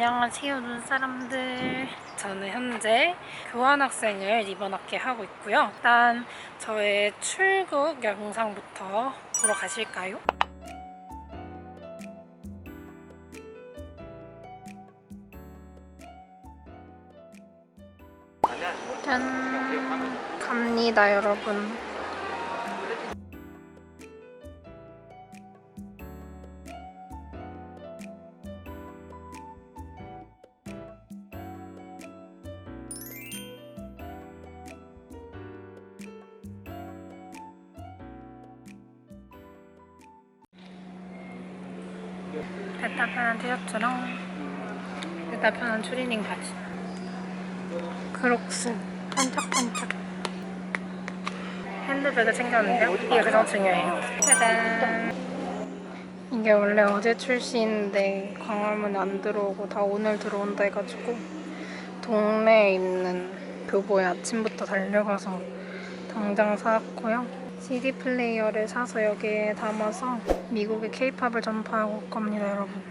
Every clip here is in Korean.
안녕하세요 눈사람들. 저는 현재 교환학생을 이번 학기에 하고 있고요. 일단 저의 출국 영상부터 보러 가실까요? 짠 갑니다 여러분 따편한 티셔츠랑 따편한 추리닝 바지 크록스 반짝반짝. 핸드백을 챙겼는데요? 이게 가장 중요해요. 짜잔. 이게 원래 어제 출시인데 광화문에 안 들어오고 다 오늘 들어온다 해가지고 동네에 있는 교보에 아침부터 달려가서 당장 사왔고요 CD 플레이어를 사서 여기에 담아서 미국의 케이팝을 전파하고 올 겁니다 여러분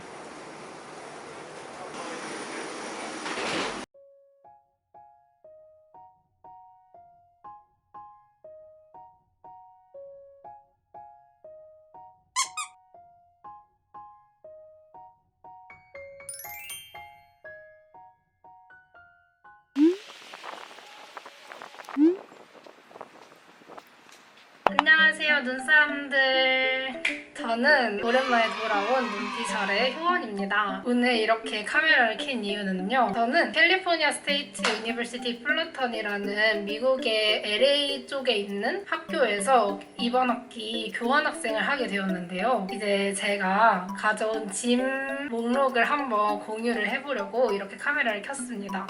안녕하세요 눈사람들. 저는 오랜만에 돌아온 눈피셜의 효원입니다. 오늘 이렇게 카메라를 켠 이유는요. 저는 캘리포니아 스테이트 유니버시티 플루턴이라는 미국의 LA 쪽에 있는 학교에서 이번 학기 교환학생을 하게 되었는데요. 이제 제가 가져온 짐 목록을 한번 공유를 해보려고 이렇게 카메라를 켰습니다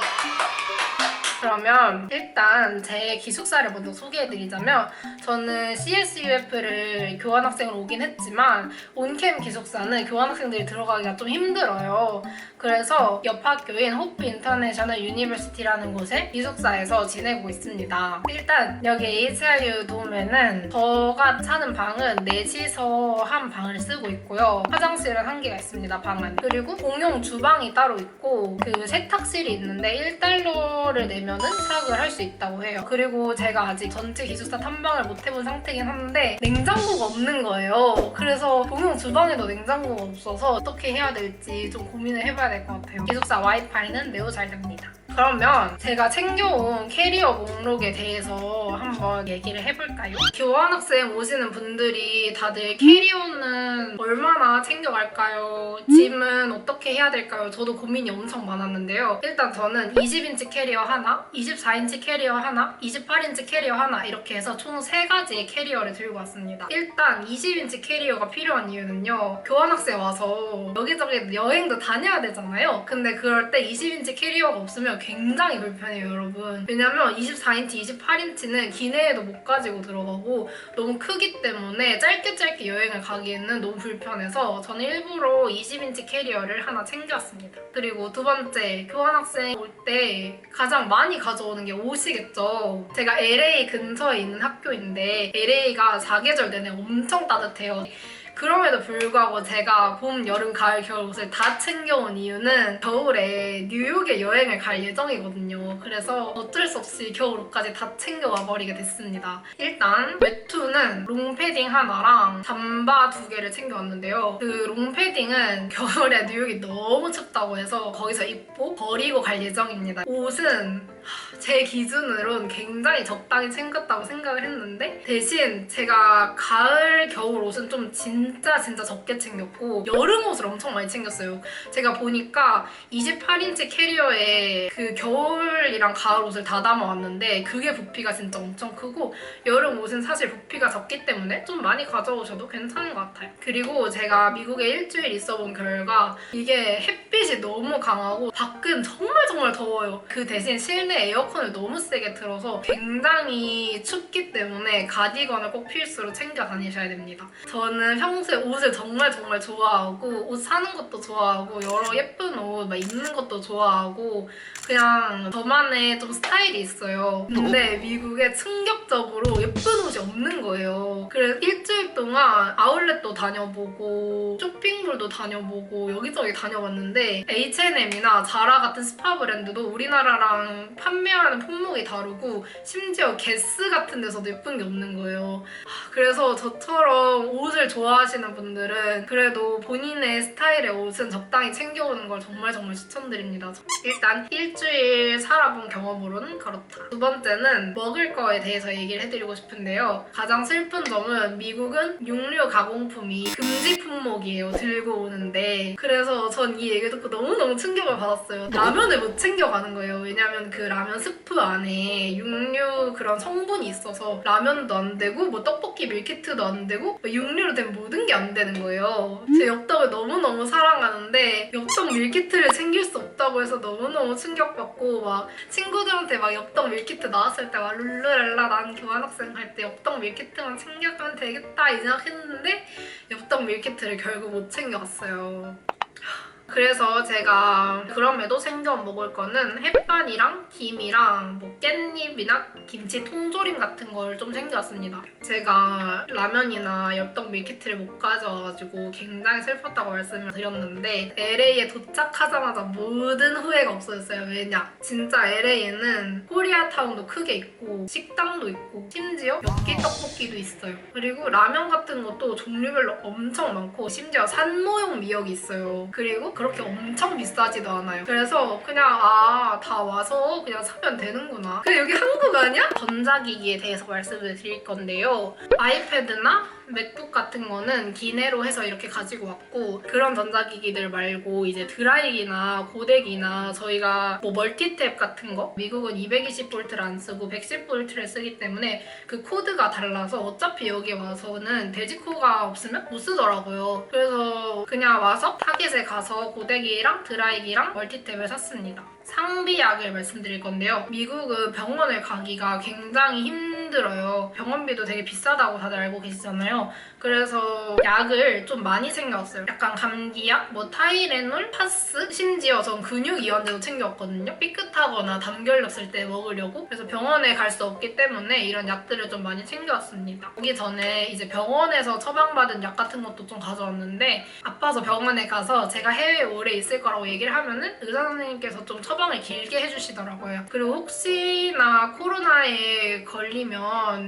그러면 일단 제 기숙사를 먼저 소개해드리자면 저는 CSUF를 교환학생으로 오긴 했지만 온캠 기숙사는 교환학생들이 들어가기가 좀 힘들어요. 그래서 옆 학교인 호프 인터내셔널 유니버시티라는 곳에 기숙사에서 지내고 있습니다. 일단 여기 HIU 돔에는 저가 사는 방은 넷이서 한 방을 쓰고 있고요. 화장실은 한 개가 있습니다, 방은. 그리고 공용 주방이 따로 있고 그 세탁실이 있는데 1달러를 내면은 사용을 할 수 있다고 해요. 그리고 제가 아직 전체 기숙사 탐방을 못 해본 상태긴 한데 냉장고가 없는 거예요. 그래서 공용 주방에도 냉장고가 없어서 어떻게 해야 될지 좀 고민을 해봐야 될 것 같아요. 기숙사 와이파이는 매우 잘 됩니다. 그러면 제가 챙겨온 캐리어 목록에 대해서 한번 얘기를 해볼까요? 교환학생 오시는 분들이 다들 캐리어는 얼마나 챙겨갈까요? 짐은 어떻게 해야 될까요? 저도 고민이 엄청 많았는데요. 일단 저는 20인치 캐리어 하나, 24인치 캐리어 하나, 28인치 캐리어 하나 이렇게 해서 총 3가지의 캐리어를 들고 왔습니다. 일단 20인치 캐리어가 필요한 이유는요. 교환학생 와서 여기저기 여행도 다녀야 되잖아요. 근데 그럴 때 20인치 캐리어가 없으면 굉장히 불편해요, 여러분. 왜냐면 24인치, 28인치는 기내에도 못 가지고 들어가고 너무 크기 때문에 짧게 짧게 여행을 가기에는 너무 불편해서 저는 일부러 20인치 캐리어를 하나 챙겨왔습니다. 그리고 두 번째, 교환학생 올 때 가장 많이 가져오는 게 옷이겠죠. 제가 LA 근처에 있는 학교인데 LA가 사계절 내내 엄청 따뜻해요. 그럼에도 불구하고 제가 봄, 여름, 가을, 겨울 옷을 다 챙겨온 이유는 겨울에 뉴욕에 여행을 갈 예정이거든요. 그래서 어쩔 수 없이 겨울 옷까지 다 챙겨와 버리게 됐습니다. 일단 외 투는 롱패딩 하나랑 잠바 두 개를 챙겨왔는데요. 그 롱패딩은 겨울에 뉴욕이 너무 춥다고 해서 거기서 입고 버리고 갈 예정입니다. 옷은 제 기준으론 굉장히 적당히 챙겼다고 생각을 했는데 대신 제가 가을 겨울 옷은 좀 진짜 진짜 적게 챙겼고 여름 옷을 엄청 많이 챙겼어요 제가 보니까 28인치 캐리어에 그 겨울이랑 가을 옷을 다 담아왔는데 그게 부피가 진짜 엄청 크고 여름 옷은 사실 부피가 적기 때문에 좀 많이 가져오셔도 괜찮은 것 같아요 그리고 제가 미국에 일주일 있어본 결과 이게 햇빛이 너무 강하고 밖은 정말 정말 더워요 그 대신 실내 에어컨을 너무 세게 틀어서 굉장히 춥기 때문에 가디건을 꼭 필수로 챙겨 다니셔야 됩니다. 저는 평소에 옷을 정말 정말 좋아하고 옷 사는 것도 좋아하고 여러 예쁜 옷 막 입는 것도 좋아하고 그냥 저만의 좀 스타일이 있어요. 근데 미국에 충격적으로 예쁜 옷이 없는 거예요. 그래서 일주일 동안 아울렛도 다녀보고 쇼핑몰도 다녀보고 여기저기 다녀봤는데 H&M이나 자라 같은 스파 브랜드도 우리나라랑 판매하는 품목이 다르고 심지어 게스 같은 데서도 예쁜 게 없는 거예요. 하, 그래서 저처럼 옷을 좋아하시는 분들은 그래도 본인의 스타일의 옷은 적당히 챙겨오는 걸 정말 정말 추천드립니다. 일단 일주일 살아본 경험으로는 그렇다. 두 번째는 먹을 거에 대해서 얘기를 해드리고 싶은데요. 가장 슬픈 점은 미국은 육류 가공품이 금지 품목이에요. 들고 오는데 그래서 전 이 얘기 듣고 너무너무 충격을 받았어요. 라면을 못 챙겨가는 거예요. 왜냐면 그 라면 스프 안에 육류 그런 성분이 있어서 라면도 안 되고 뭐 떡볶이 밀키트도 안 되고 뭐 육류로 된 모든 게 안 되는 거예요. 제 엽떡을 너무너무 사랑하는데 엽떡 밀키트를 챙길 수 없다고 해서 너무너무 충격받고 막 친구들한테 막 엽떡 밀키트 나왔을 때 막 룰루랄라 난 교환학생 할때 엽떡 밀키트만 챙겨가면 되겠다 이 생각했는데 엽떡 밀키트를 결국 못 챙겨갔어요. 그래서 제가 그럼에도 챙겨 먹을 거는 햇반이랑 김이랑 뭐 깻잎이나 김치 통조림 같은 걸 좀 챙겨왔습니다. 제가 라면이나 엽떡 밀키트를 못 가져와가지고 굉장히 슬펐다고 말씀을 드렸는데 LA에 도착하자마자 모든 후회가 없어졌어요. 왜냐? 진짜 LA에는 코리아타운도 크게 있고 식당도 있고 심지어 엽기 떡볶이도 있어요. 그리고 라면 같은 것도 종류별로 엄청 많고 심지어 산모용 미역이 있어요. 그리고 그렇게 엄청 비싸지도 않아요. 그래서 그냥 아 다 와서 그냥 사면 되는구나. 근데 여기 한국 아니야? 전자기기에 대해서 말씀을 드릴 건데요. 아이패드나 맥북 같은 거는 기내로 해서 이렇게 가지고 왔고 그런 전자기기들 말고 이제 드라이기나 고데기나 저희가 뭐 멀티탭 같은 거 미국은 220V를 안 쓰고 110V를 쓰기 때문에 그 코드가 달라서 어차피 여기 와서는 돼지코가 없으면 못 쓰더라고요. 그래서 그냥 와서 타겟에 가서 고데기랑 드라이기랑 멀티탭을 샀습니다. 상비약을 말씀드릴 건데요. 미국은 병원을 가기가 굉장히 힘 들어요. 병원비도 되게 비싸다고 다들 알고 계시잖아요. 그래서 약을 좀 많이 챙겨왔어요. 약간 감기약, 뭐 타이레놀, 파스, 심지어 전 근육 이완제도 챙겨왔거든요. 삐끗하거나 담결렸을 때 먹으려고. 그래서 병원에 갈 수 없기 때문에 이런 약들을 좀 많이 챙겨왔습니다. 오기 전에 이제 병원에서 처방받은 약 같은 것도 좀 가져왔는데 아파서 병원에 가서 제가 해외에 오래 있을 거라고 얘기를 하면은 의사 선생님께서 좀 처방을 길게 해주시더라고요. 그리고 혹시나 코로나에 걸리면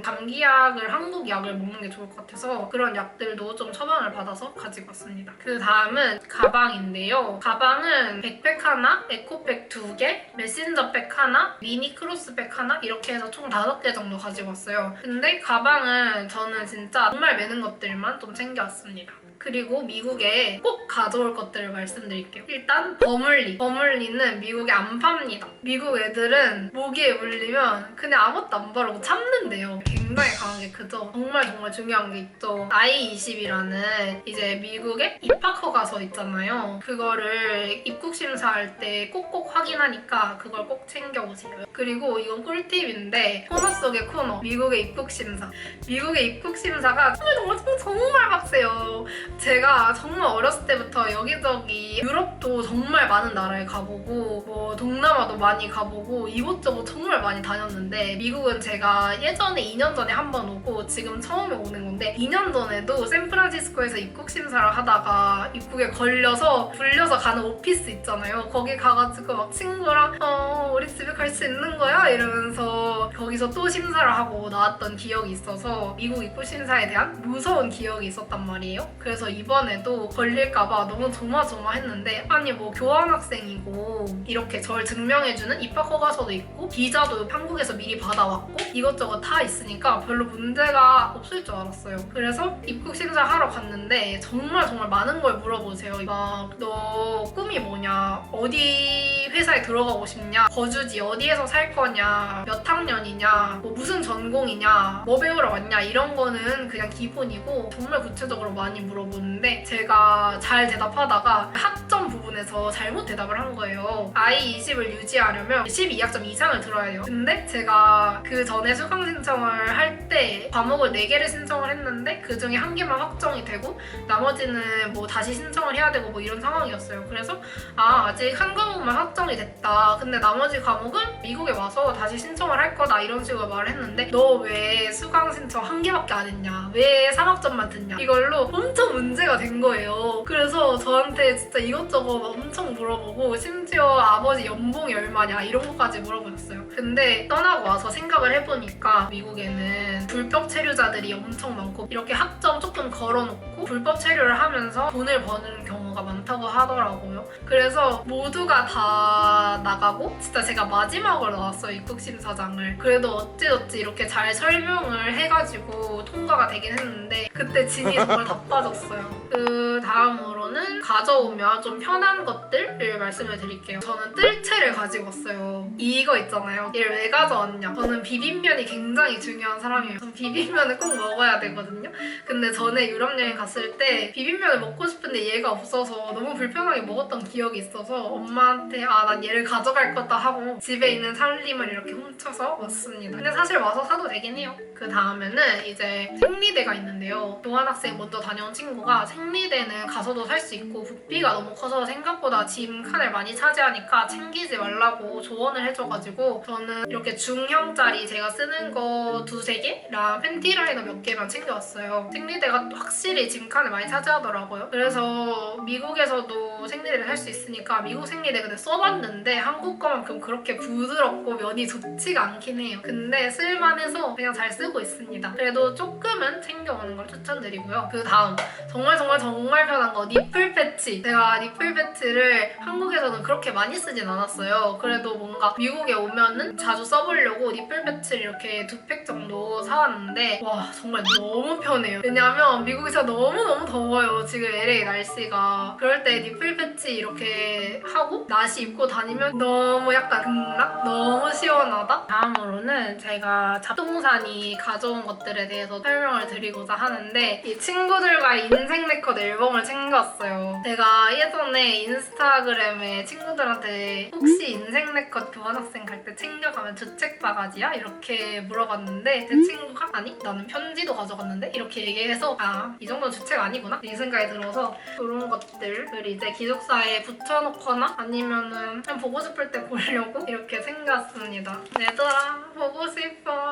감기약을 한국 약을 먹는 게 좋을 것 같아서 그런 약들도 좀 처방을 받아서 가지고 왔습니다. 그 다음은 가방인데요. 가방은 백팩 하나, 에코백 두 개, 메신저백 하나, 미니 크로스백 하나 이렇게 해서 총 다섯 개 정도 가지고 왔어요. 근데 가방은 저는 진짜 정말 매는 것들만 좀 챙겨왔습니다. 그리고 미국에 꼭 가져올 것들을 말씀드릴게요. 일단 버물리. 버물리는 미국에 안 팝니다. 미국 애들은 모기에 물리면 그냥 아무것도 안 바르고 참는데요. 굉장히 강한 게 그죠? 정말 정말 중요한 게 있죠. I20이라는 이제 미국에 입학 허가서 있잖아요. 그거를 입국 심사할 때 꼭꼭 확인하니까 그걸 꼭 챙겨오세요. 그리고 이건 꿀팁인데 코너 속의 코너. 미국의 입국 심사. 미국의 입국 심사가 정말 정말 정말 빡세요. 제가 정말 어렸을 때부터 여기저기 유럽도 정말 많은 나라에 가보고 뭐 동남아도 많이 가보고 이곳저곳 정말 많이 다녔는데 미국은 제가 예전에 2년 전에 한 번 오고 지금 처음에 오는 건데 2년 전에도 샌프란시스코에서 입국 심사를 하다가 입국에 걸려서 불려서 가는 오피스 있잖아요. 거기 가가지고 막 친구랑 어 우리 집에 갈 수 있는 거야 이러면서 거기서 또 심사를 하고 나왔던 기억이 있어서 미국 입국 심사에 대한 무서운 기억이 있었단 말이에요. 그래서 이번에도 걸릴까봐 너무 조마조마했는데 아니 뭐 교환학생이고 이렇게 절 증명해주는 입학 허가서도 있고 비자도 한국에서 미리 받아왔고 이것저것 다 있으니까 별로 문제가 없을 줄 알았어요. 그래서 입국 심사 하러 갔는데 정말 정말 많은 걸 물어보세요. 막 너 꿈이 뭐냐? 어디 회사에 들어가고 싶냐? 거주지 어디에서 살 거냐? 몇 학년이냐? 뭐 무슨 전공이냐? 뭐 배우러 왔냐? 이런 거는 그냥 기본이고 정말 구체적으로 많이 물어보세요. 물어줬는데 제가 잘 대답하다가 학점 부분에서 잘못 대답을 한 거예요. I20을 유지하려면 12학점 이상을 들어야 돼요. 근데 제가 그 전에 수강 신청을 할 때 과목을 4개를 신청을 했는데 그 중에 한 개만 확정이 되고 나머지는 뭐 다시 신청을 해야 되고 뭐 이런 상황이었어요. 그래서 아 아직 한 과목만 확정이 됐다. 근데 나머지 과목은 미국에 와서 다시 신청을 할 거다 이런 식으로 말을 했는데 너 왜 수강 신청 한 개밖에 안 했냐? 왜 3학점만 듣냐? 이걸로 엄청 문제가 된 거예요. 그래서 저한테 진짜 이것저것 엄청 물어보고 심지어 아버지 연봉이 얼마냐 이런 것까지 물어보 셨어요. 근데 떠나고 와서 생각을 해보니까 미국에는 불법 체류자들이 엄청 많고 이렇게 학점 조금 걸어놓고 불법 체류를 하면서 돈을 버는 경우가 많다고 하더라고요. 그래서 모두가 다 나가고 진짜 제가 마지막으로 나왔어요 입국심사장을. 그래도 어찌어찌 이렇게 잘 설명을 해가지고 통과가 되긴 했는데 그때 진이 정말 다 빠졌어요. 그 다음으로 는 가져오면 좀 편한 것들을 말씀을 드릴게요. 저는 뜰채를 가지고 왔어요. 이거 있잖아요. 얘를 왜 가져왔냐? 저는 비빔면이 굉장히 중요한 사람이에요. 전 비빔면을 꼭 먹어야 되거든요. 근데 전에 유럽 여행 갔을 때 비빔면을 먹고 싶은데 얘가 없어서 너무 불편하게 먹었던 기억이 있어서 엄마한테 아 난 얘를 가져갈 거다 하고 집에 있는 살림을 이렇게 훔쳐서 왔습니다. 근데 사실 와서 사도 되긴 해요. 그 다음에는 이제 생리대가 있는데요. 교환학생 먼저 다녀온 친구가 생리대는 가서도 살 수 있고 부피가 너무 커서 생각보다 짐 칸을 많이 차지하니까 챙기지 말라고 조언을 해줘가지고 저는 이렇게 중형짜리 제가 쓰는 거 두세 개랑 팬티 라이너 몇 개만 챙겨왔어요. 생리대가 확실히 짐 칸을 많이 차지하더라고요. 그래서 미국에서도 생리대를 살 수 있으니까 미국 생리대 근데 써봤는데 한국 거만큼 그렇게 부드럽고 면이 좋지가 않긴 해요. 근데 쓸만해서 그냥 잘 쓰고 있습니다. 그래도 조금은 챙겨오는 걸 추천드리고요. 그 다음 정말 정말 정말 편한 거 니플 패치. 제가 니플 패치를 한국에서는 그렇게 많이 쓰진 않았어요. 그래도 뭔가 미국에 오면은 자주 써보려고 니플 패치를 이렇게 두 팩 정도 사왔는데 와 정말 너무 편해요. 왜냐하면 미국에서 너무 너무 더워요. 지금 LA 날씨가 그럴 때 니플 패치 이렇게 하고 나시 입고 다니면 너무 약간 극락 너무 시원하다. 다음으로는 제가 잡동산이 가져온 것들에 대해서 설명을 드리고자 하는데 이 친구들과의 인생 네컷 앨범을 챙겨왔어요. 제가 예전에 인스타그램에 친구들한테 혹시 인생 네컷 교환학생 갈 때 챙겨가면 주책 바가지야? 이렇게 물어봤는데 제 친구가 아니 나는 편지도 가져갔는데 이렇게 얘기해서 아 이 정도는 주책 아니구나 이 생각이 들어서 그런 것들을 이제 기숙사에 붙여놓거나 아니면은 그냥 보고 싶을 때 보려고 이렇게 챙겼습니다. 얘들아 보고 싶어.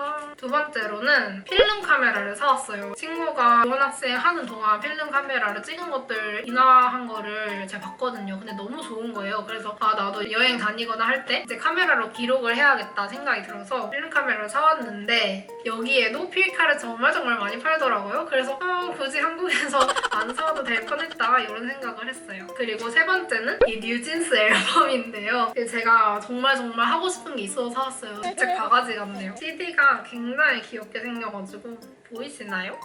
두 번째로는 필름 카메라를 사왔어요. 친구가 교환학생 하는 동안 필름 카메라를 찍은 것들 인화한 거를 제가 봤거든요. 근데 너무 좋은 거예요. 그래서 아 나도 여행 다니거나 할 때 이제 카메라로 기록을 해야겠다 생각이 들어서 필름 카메라를 사왔는데 여기에도 필카를 정말 정말 많이 팔더라고요. 그래서 어, 굳이 한국에서 안 사와도 될 뻔했다 이런 생각을 했어요. 그리고 세 번째는 이 뉴진스 앨범인데요. 제가 정말 정말 하고 싶은 게 있어서 사왔어요. 책 바가지 같네요. CD가 굉장히 귀엽게 생겨가지고 보이시나요?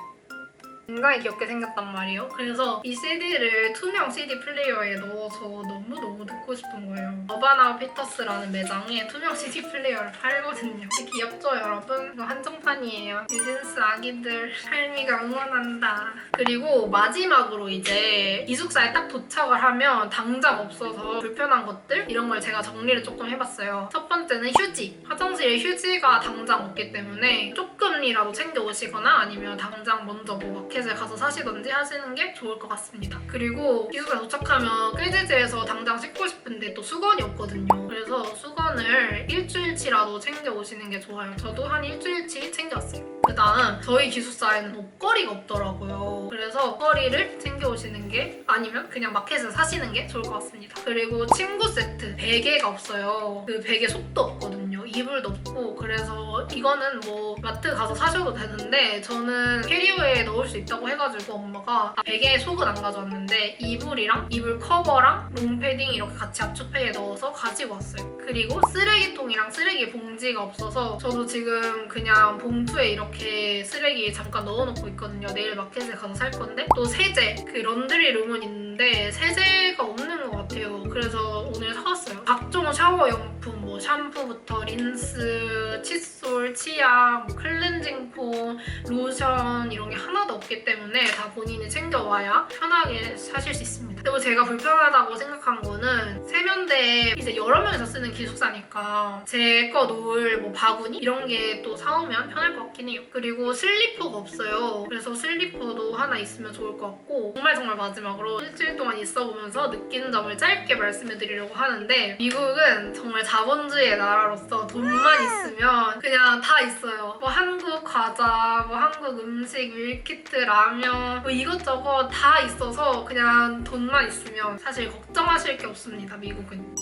굉장히 귀엽게 생겼단 말이에요. 그래서 이 CD를 투명 CD 플레이어에 넣어서 너무너무 듣고 싶은 거예요. 어바나 피터스라는 매장에 투명 CD 플레이어를 팔거든요. 귀엽죠, 여러분? 이거 한정판이에요. 뉴진스 아기들 삶이가 응원한다. 그리고 마지막으로 이제 기숙사에 딱 도착을 하면 당장 없어서 불편한 것들 이런 걸 제가 정리를 조금 해봤어요. 첫 번째는 휴지. 화장실에 휴지가 당장 없기 때문에 조금이라도 챙겨 오시거나 아니면 당장 먼저 뭐 마켓에 가서 사시던지 하시는 게 좋을 것 같습니다. 그리고 기숙사에 도착하면 끌지지에서 당장 씻고 싶은데 또 수건이 없거든요. 그래서 수건을 일주일치라도 챙겨 오시는 게 좋아요. 저도 한 일주일치 챙겨왔어요. 그 다음 저희 기숙사에는 옷걸이가 없더라고요. 그래서 옷걸이를 챙겨 오시는 게 아니면 그냥 마켓에서 사시는 게 좋을 것 같습니다. 그리고 친구 세트 베개가 없어요. 그 베개 속도 없거든요. 이불도 없고 그래서 이거는 뭐 마트 가서 사셔도 되는데 저는 캐리어에 넣을 수 있다고 해가지고 엄마가 아, 베개에 속은 안 가져왔는데 이불이랑 이불 커버랑 롱패딩 이렇게 같이 압축팩에 넣어서 가지고 왔어요. 그리고 쓰레기통이랑 쓰레기 봉지가 없어서 저도 지금 그냥 봉투에 이렇게 쓰레기 잠깐 넣어놓고 있거든요. 내일 마켓에 가서 살 건데 또 세제 그 런드리 룸은 있는데 세제가 없는 것 같아요. 그래서 오늘 사왔어요. 각종 샤워용 화장품 뭐 샴푸부터 린스, 칫솔, 치약, 뭐 클렌징 폼, 로션 이런 게 하나도 없기 때문에 다 본인이 챙겨와야 편하게 사실 수 있습니다. 그리고 제가 불편하다고 생각한 거는 세면대에 이제 여러 명이서 쓰는 기숙사니까 제 거 놓을 뭐 바구니 이런 게 또 사오면 편할 것 같긴 해요. 그리고 슬리퍼가 없어요. 그래서 슬리퍼도 하나 있으면 좋을 것 같고 정말 정말 마지막으로 일주일 동안 있어보면서 느낀 점을 짧게 말씀해 드리려고 하는데 미국은 정말 자본주의의 나라로서 돈만 있으면 그냥 다 있어요. 뭐 한국 과자, 뭐 한국 음식, 밀키트, 라면 뭐 이것저것 다 있어서 그냥 돈만 있으면 사실 걱정하실 게 없습니다. 미국은.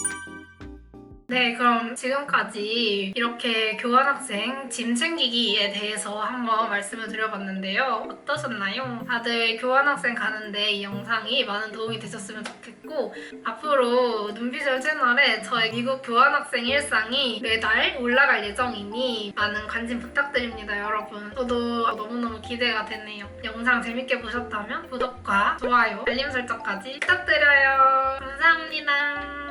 네, 그럼 지금까지 이렇게 교환학생 짐 챙기기에 대해서 한번 말씀을 드려봤는데요. 어떠셨나요? 다들 교환학생 가는데 이 영상이 많은 도움이 되셨으면 좋겠고 앞으로 눈비주얼 채널에 저의 미국 교환학생 일상이 매달 올라갈 예정이니 많은 관심 부탁드립니다, 여러분. 저도 너무너무 기대가 되네요. 영상 재밌게 보셨다면 구독과 좋아요, 알림 설정까지 부탁드려요. 감사합니다.